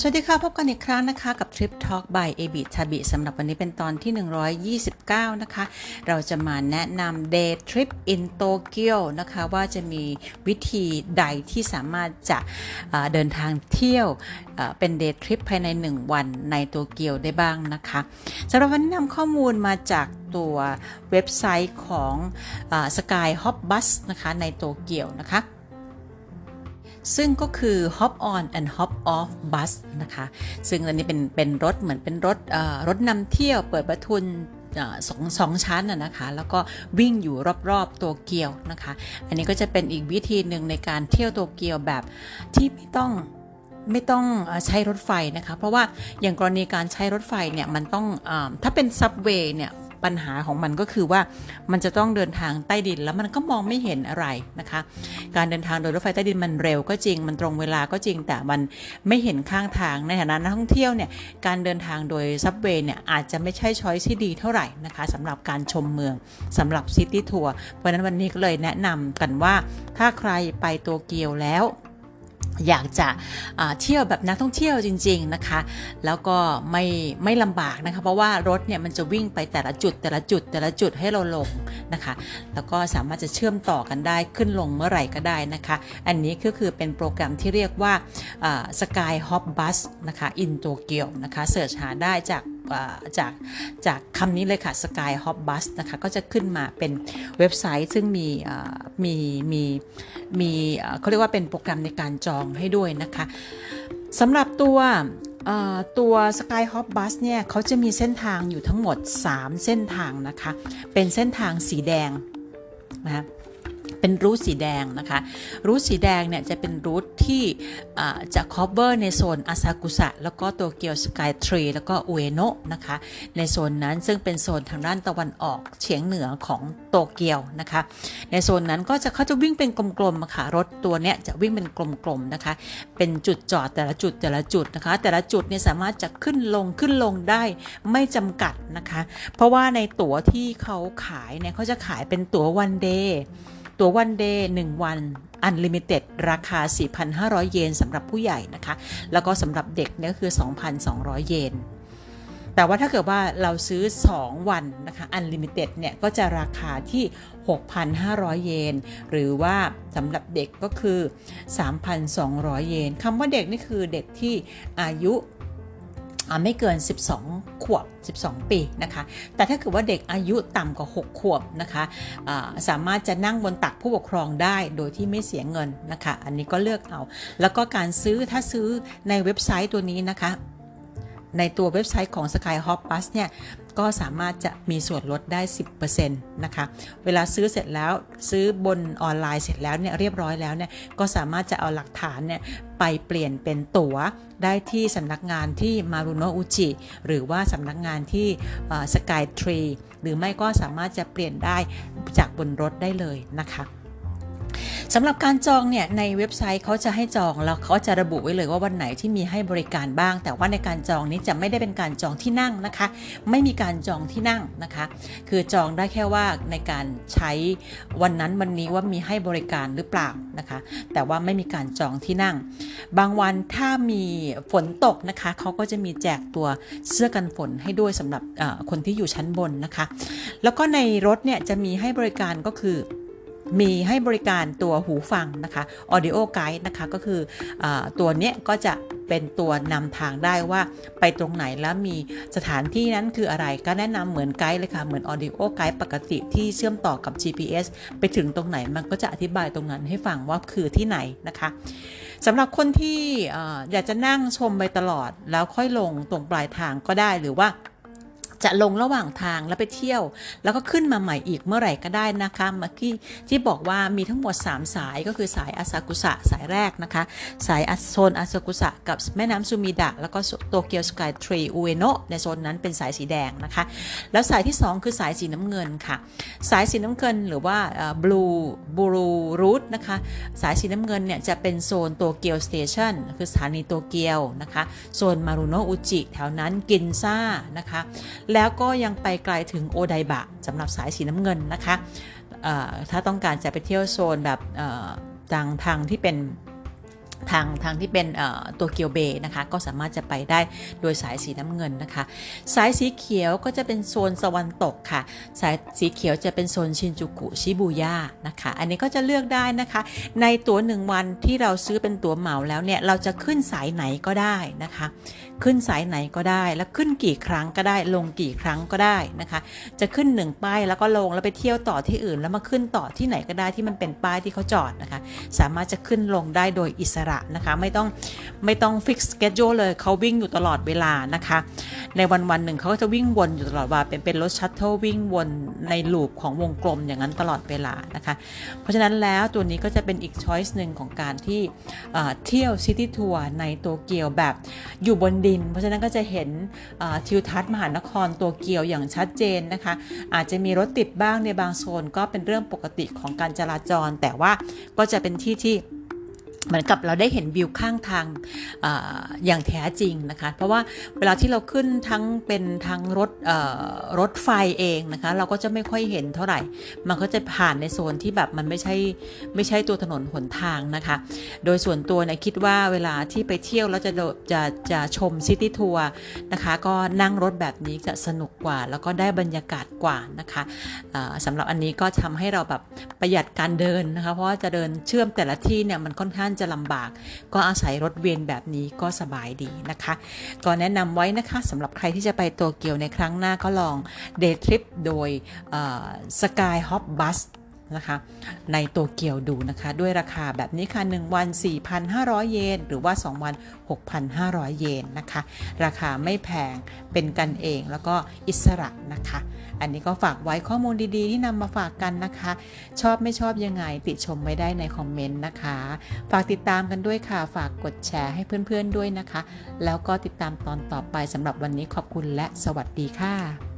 สวัสดีค่ะ พบกันอีกครั้งนะคะกับ Trip Talk by a b i t a b i สำหรับวันนี้เป็นตอนที่ 129 นะคะ เราจะมาแนะนำ Day Trip in Tokyo นะคะ ว่าจะมีวิธีใดที่สามารถจะเดินทางเที่ยวเป็น Day Trip ภายใน 1 วันในโตเกียวได้บ้างนะคะสำหรับวันนี้นำข้อมูลมาจากตัวเว็บไซต์ของอ Sky Hop Bus นะคะในโตเกียวนะคะ ซึ่งก็คือ hop on and hop off bus นะคะ ซึ่งอันนี้เป็นเป็นรถเหมือนเป็นรถรถนำเที่ยวเปิดประทุนสองสองชั้นนะนะคะ แล้วก็วิ่งอยู่รอบๆโตเกียวนะคะ อันนี้ก็จะเป็นอีกวิธีหนึ่งในการเที่ยวโตเกียวแบบที่ไม่ต้องไม่ต้องใช้รถไฟนะคะ เพราะว่าอย่างกรณีการใช้รถไฟเนี่ยมันต้องอถ้าเป็นซับเวย์เนี่ย ปัญหาของมันก็คือว่ามันจะต้องเดินทางใต้ดินแล้วมันก็มองไม่เห็นอะไรนะคะ การเดินทางโดยรถไฟใต้ดินมันเร็วก็จริง มันตรงเวลาก็จริงแต่มันไม่เห็นข้างทางในฐานะนักท่องเที่ยวเนี่ยการเดินทางโดยซับเวย์เนี่ยอาจจะไม่ใช่ช้อยที่ดีเท่าไหร่นะคะสำหรับการชมเมืองสำหรับซิตี้ทัวร์เพราะนั้นวันนี้ก็เลยแนะนำกันว่าถ้าใครไปโตเกียวแล้ว อยากจะเที่ยวแบบนักท่องเที่ยวจริง ๆนะคะ แล้วก็ไม่ไม่ลำบากนะคะ เพราะว่ารถเนี่ยมันจะวิ่งไปแต่ละจุดแต่ละจุดแต่ละจุดให้เราลงนะคะ แล้วก็สามารถจะเชื่อมต่อกันได้ขึ้นลงเมื่อไหร่ก็ได้นะคะ อันนี้ก็คือเป็นโปรแกรมที่เรียกว่าสกายฮอปบัสนะคะอินโตเกียวนะคะเสิร์ชหาได้จาก จากจากคำนี้เลยค่ะ Sky Hop Bus นะคะก็จะขึ้นมาเป็นเว็บไซต์ซึ่งมีมีมีมีเขาเรียกว่าเป็นโปรแกรมในการจองให้ด้วยนะคะสำหรับตัวตัว Sky Hop Bus เนี่ยเขาจะมีเส้นทางอยู่ทั้งหมด 3 เส้นทางนะคะ เป็นเส้นทางสีแดงนะคะ เป็นรูทสีแดงนะคะ รูทสีแดงเนี่ยจะเป็นรูทที่อ่าจะ cover ในโซนอาซากุสะแล้วก็โตเกียวสกายทรีแล้วก็อุเอโนะนะคะ ในโซนนั้นซึ่งเป็นโซนทางด้านตะวันออกเฉียงเหนือของโตเกียวนะคะ ในโซนนั้นก็จะเขาจะวิ่งเป็นกลมๆค่ะรถตัวเนี้ยจะวิ่งเป็นกลมๆนะคะ เป็นจุดจอดแต่ละจุดแต่ละจุดนะคะ แต่ละจุดเนี่ยสามารถจะขึ้นลงขึ้นลงได้ไม่จำกัดนะคะ เพราะว่าในตั๋วที่เขาขายเนี่ยเขาจะขายเป็นตั๋ววันเดย์ ตั๋ววันเดย์หนึ่งวันอันลิมิเต็ดราคา 4,500 เยนสำหรับผู้ใหญ่นะคะ แล้วก็สำหรับเด็กเนี่ยคือ 2,200 เยน แต่ว่าถ้าเกิดว่าเราซื้อ 2 วันนะคะอันลิมิเต็ดเนี่ยก็จะราคาที่ 6,500 เยน หรือว่าสำหรับเด็กก็คือ 3,200 เยนคำว่าเด็กนี่คือเด็กที่อายุ ไม่เกิน 12 ขวบ 12 ปีนะคะ แต่ถ้าเกิดว่าเด็กอายุต่ำกว่า 6 ขวบนะคะสามารถจะนั่งบนตักผู้ปกครองได้โดยที่ไม่เสียเงินนะคะ อันนี้ก็เลือกเอา แล้วก็การซื้อถ้าซื้อในเว็บไซต์ตัวนี้นะคะ ในตัวเว็บไซต์ของ Sky Hop Bus เนี่ยก็สามารถจะมีส่วนลดได้ 10%นะคะ เวลาซื้อเสร็จแล้วซื้อบนออนไลน์เสร็จแล้วเนี่ยเรียบร้อยแล้วเนี่ยก็สามารถจะเอาหลักฐานเนี่ยไปเปลี่ยนเป็นตั๋วได้ที่สำนักงานที่มารุโนอุจิหรือว่าสำนักงานที่สกายทรีหรือไม่ก็สามารถจะเปลี่ยนได้จากบนรถได้เลยนะคะ สำหรับการจองเนี่ยในเว็บไซต์เขาจะให้จองแล้วเขาจะระบุไว้เลยว่าวันไหนที่มีให้บริการบ้าง แต่ว่าในการจองนี้จะไม่ได้เป็นการจองที่นั่งนะคะ ไม่มีการจองที่นั่งนะคะ คือจองได้แค่ว่าในการใช้วันนั้นวันนี้ว่ามีให้บริการหรือเปล่านะคะ แต่ว่าไม่มีการจองที่นั่ง บางวันถ้ามีฝนตกนะคะเขาก็จะมีแจกตัวเสื้อกันฝนให้ด้วยสำหรับคนที่อยู่ชั้นบนนะคะ แล้วก็ในรถเนี่ยจะมีให้บริการก็คือ มีให้บริการตัวหูฟังนะคะ Audio Guide นะคะก็คืออตัวเนี้ยก็จะเป็นตัวนำทางได้ว่าไปตรงไหนแล้วมีสถานที่นั้นคืออะไรก็แนะนำเหมือนไกด์เลยค่ะ เหมือน Audio Guide ปกติที่เชื่อมต่อกับ GPS ไปถึงตรงไหนมันก็จะอธิบายตรงนั้นให้ฟังว่าคือที่ไหนนะคะสำหรับคนที่ออยากจะนั่งชมไปตลอดแล้วค่อยลงตรงปลายทางก็ได้หรือว่า จะลงระหว่างทางแล้วไปเที่ยว แล้วก็ขึ้นมาใหม่อีกเมื่อไหร่ก็ได้นะคะเมื่อกี้ที่บอกว่ามีทั้งหมด 3 สายก็คือสายอาซากุสะสายแรกนะคะ สายโซนอาซากุสะกับแม่น้ำซูมิดะ แล้วก็โตเกียวสกายทรีอุเอโนะในโซนนั้นเป็นสายสีแดงนะคะ แล้วสายที่ 2 คือสายสีน้ำเงินค่ะ สายสีน้ำเงินหรือว่าบลูบูรูรูทนะคะสายสีน้ำเงินเนี่ยจะเป็นโซนโตเกียวสเตชันคือสถานีโตเกียวนะคะโซนมารุโนะอุจิแถวนั้นกินซ่านะคะแล้วก็ยังไปไกลถึงโอไดบะสำหรับสายสีน้ำเงินนะคะถ้าต้องการจะไปเที่ยวโซนแบบเอ่อทางทางที่เป็น ทางทางที่เป็นตัวเกียวเบย์นะคะ ก็สามารถจะไปได้โดยสายสีน้ำเงินนะคะ สายสีเขียวก็จะเป็นโซนสวรรค์ตกค่ะ สายสีเขียวจะเป็นโซนชินจูกุชิบูย่านะคะ อันนี้ก็จะเลือกได้นะคะ ในตั๋วหนึ่งวันที่เราซื้อเป็นตั๋วเหมาแล้วเนี่ย เราจะขึ้นสายไหนก็ได้นะคะ ขึ้นสายไหนก็ได้ แล้วขึ้นกี่ครั้งก็ได้ ลงกี่ครั้งก็ได้นะคะ จะขึ้นหนึ่งป้ายแล้วก็ลงแล้วไปเที่ยวต่อที่อื่น แล้วมาขึ้นต่อที่ไหนก็ได้ที่มันเป็นป้ายที่เขาจอดนะคะ สามารถจะขึ้นลงได้โดยอิสระนะคะไม่ต้องไม่ต้องฟิกสเกจ u l e เลยเขาวิ่งอยู่ตลอดเวลานะคะ ในวันวันหนึ่งเขาก็จะวิ่งวนอยู่ตลอดวลาเป็นเป็นรถชัตเทิลวิ่งวนในลูปของวงกลมอย่างนั้นตลอดเวลานะคะ เพราะฉะนั้นแล้วตัวนี้ก็จะเป็นอีกช้อยส์หนึ่งของการที่เที่ยวซิตี้ทัวร์ในโตเกียวแบบอยู่บนดิน เพราะฉะนั้นก็จะเห็นทิวทัศน์มหานครโตเกียวอย่างชัดเจนนะคะ อาจจะมีรถติดบ้างในบางโซนก็เป็นเรื่องปกติของการจราจร แต่ว่าก็จะเป็นที่ที่ เหมือนกับเราได้เห็นวิวข้างทางออย่างแท้จริงนะคะ เพราะว่าเวลาที่เราขึ้นทั้งเป็นทั้งรถรถไฟเองนะคะ เราก็จะไม่ค่อยเห็นเท่าไหร่ มันก็จะผ่านในโซนที่แบบมันไม่ใช่ไม่ใช่ตัวถนนหนทางนะคะ โดยส่วนตัวเนี่ยคิดว่าเวลาที่ไปเที่ยวแล้วจะจะจะชมซิตี้ทัวร์นะคะ ก็นั่งรถแบบนี้จะสนุกกว่า แล้วก็ได้บรรยากาศกว่านะคะอ่าสำหรับอันนี้ก็ทำให้เราแบบประหยัดการเดินนะคะ เพราะว่าจะเดินเชื่อมแต่ละที่เนี่ยมันค่อนข้างจะลำบาก ก็อาศัยรถเวียนแบบนี้ก็สบายดีนะคะ ก็แนะนำไว้นะคะสำหรับใครที่จะไปโตเกียวในครั้งหน้าก็ลองเดย์ทริปโดยสกายฮอปบัส นะคะในโตเกียวดูนะคะด้วยราคาแบบนี้ค่ะ 1 วัน 4,500 เยน หรือว่า 2 วัน 6,500 เยนนะคะ ราคาไม่แพงเป็นกันเองแล้วก็อิสระนะคะ อันนี้ก็ฝากไว้ข้อมูลดีๆ ที่นำมาฝากกันนะคะ ชอบไม่ชอบยังไงติชมไว้ได้ในคอมเมนต์นะคะ ฝากติดตามกันด้วยค่ะ ฝากกดแชร์ให้เพื่อนๆด้วยนะคะ แล้วก็ติดตามตอนต่อไปสำหรับวันนี้ขอบคุณและสวัสดีค่ะ